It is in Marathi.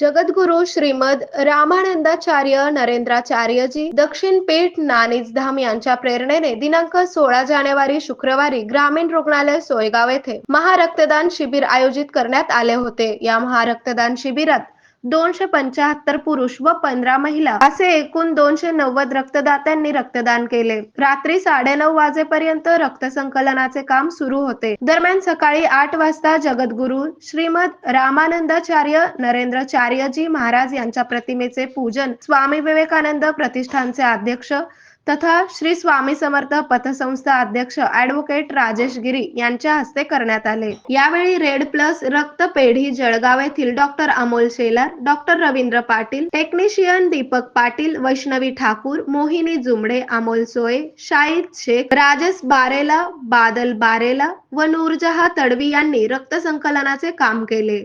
जगद्गुरु श्रीमद रामानंदाचार्य नरेंद्राचार्यजी दक्षिण पेठ नानीज धाम यांच्या प्रेरणेने दिनांक सोळा जानेवारी शुक्रवारी ग्रामीण रुग्णालय सोयगाव येथे महारक्तदान शिबिर आयोजित करण्यात आले होते. या महारक्तदान शिबिरात दोनशे पंचाहत्तर पुरुष व पंधरा महिला असे एकूण दोनशे नव्वद रक्तदात्यांनी रक्तदान केले. रात्री साडेनऊ वाजेपर्यंत रक्त संकलनाचे काम सुरू होते. दरम्यान सकाळी आठ वाजता जगद्गुरु श्रीमद रामानंदाचार्य नरेंद्रचार्यजी महाराज यांच्या प्रतिमेचे पूजन स्वामी विवेकानंद प्रतिष्ठानचे अध्यक्ष तथा श्री स्वामी समर्थ पतसंस्था अध्यक्ष ऍडव्होकेट राजेश गिरी यांच्या हस्ते करण्यात आले. यावेळी रेड प्लस रक्त पेढी जळगाव येथील doctor Amol Shelar doctor Ravindra Patil technician Deepak Patil Vaishnavi Thakur Mohini Jumde Amol Soye Shahid Shaikh Rajesh Barela Badal Barela व नूरजहा तडवी यांनी रक्त संकलनाचे काम केले.